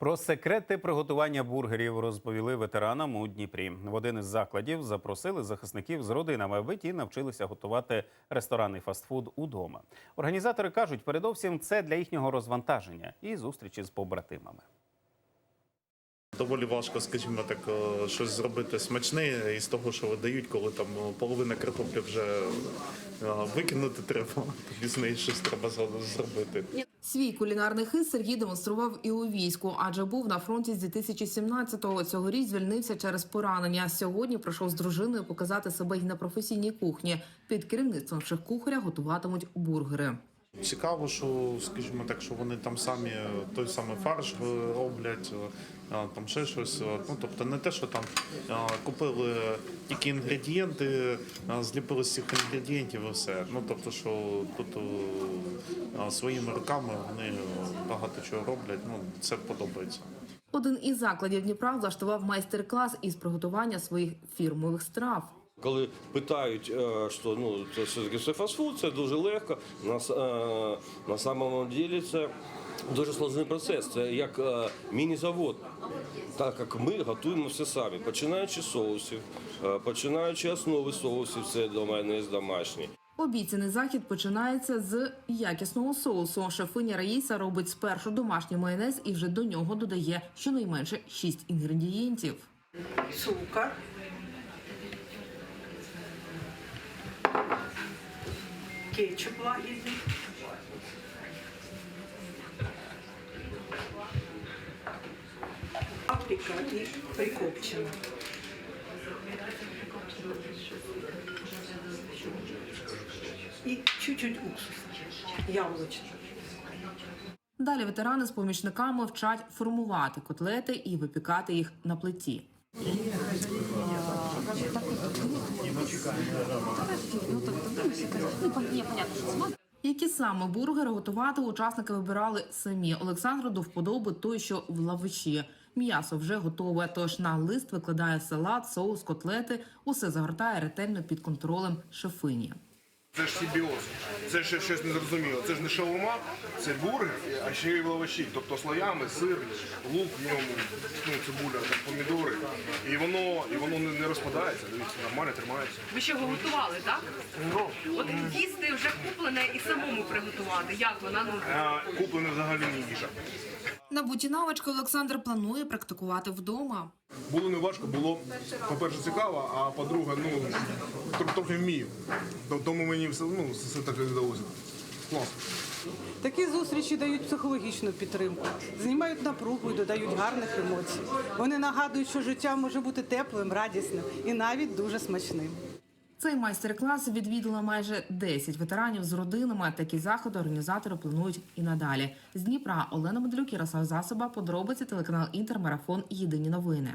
Про секрети приготування бургерів розповіли ветеранам у Дніпрі. В один із закладів запросили захисників з родинами, аби ті навчилися готувати ресторанний фастфуд удома. Організатори кажуть, передовсім це для їхнього розвантаження і зустрічі з побратимами. Доволі важко, скажімо так, е, щось зробити смачне із того, що видають, коли там е, половина картоплі вже е, викинути треба, тоді з неї щось треба зро- зробити. Свій кулінарний хист Сергій демонстрував і у війську, адже був на фронті з 2017-го. Цьогоріч звільнився через поранення. Сьогодні прийшов з дружиною показати себе й на професійній кухні. Під керівництвом шеф-кухаря готуватимуть бургери. Цікаво, що, скажімо так, що вони там самі е, той самий фарш роблять, е, е, там ще щось. Ну, тобто не те, що там купили тільки інгредієнти, зліпили з цих інгредієнтів і все. Ну, тобто, що тут своїми руками вони багато чого роблять, ну, це подобається. Один із закладів Дніпра влаштував майстер-клас із приготування своїх фірмових страв. Коли питають, е, що ну це все таки це фастфуд, це дуже легко. На, е, на самому ділі це дуже складний процес. Це як е, міні-завод. Так як ми готуємо все самі, починаючи з соусів, е, починаючи основи соусів, це до мене домашні. Обіцяний захід починається з якісного соусу. Шефиня Раїса робить спершу домашній майонез і вже до нього додає щонайменше 6 інгредієнтів. цукор, кетчуп лагідний, паприка і прикопчена. І чуть-чуть уксуса, яблучний. Далі ветерани з помічниками вчать формувати котлети і випікати їх на плиті. Які саме бургери готувати учасники вибирали самі. Олександру до вподоби той, що в лавиші. М'ясо вже готове, тож на лист викладає салат, соус, котлети. Усе загортає ретельно під контролем шефині. Це ж симбіоз. Це ще щось незрозуміло. Це ж не шаурма, це бургер, а ще й лаваші. Тобто слоями, сир, лук в ньому, ну, цибуля, там, помідори. І воно, і воно не, не розпадається. Дивіться, нормально тримається. Ви ще його готували, так? Ну, От їсти вже куплене і самому приготувати. Як вона ну а куплене взагалі не їжа. Набуті навички Олександр планує практикувати вдома. Було не важко, було, по-перше, цікаво, а по-друге, ну, трохи вмію. Тому мені все, ну, все так і вдалося. Клас. Такі зустрічі дають психологічну підтримку, знімають напругу і додають гарних емоцій. Вони нагадують, що життя може бути теплим, радісним і навіть дуже смачним. Цей майстер-клас відвідало майже 10 ветеранів з родинами. Такі заходи організатори планують і надалі. З Дніпра Олена Медлюк, Ярослав Засоба, подробиці телеканал Інтермарафон. Єдині новини.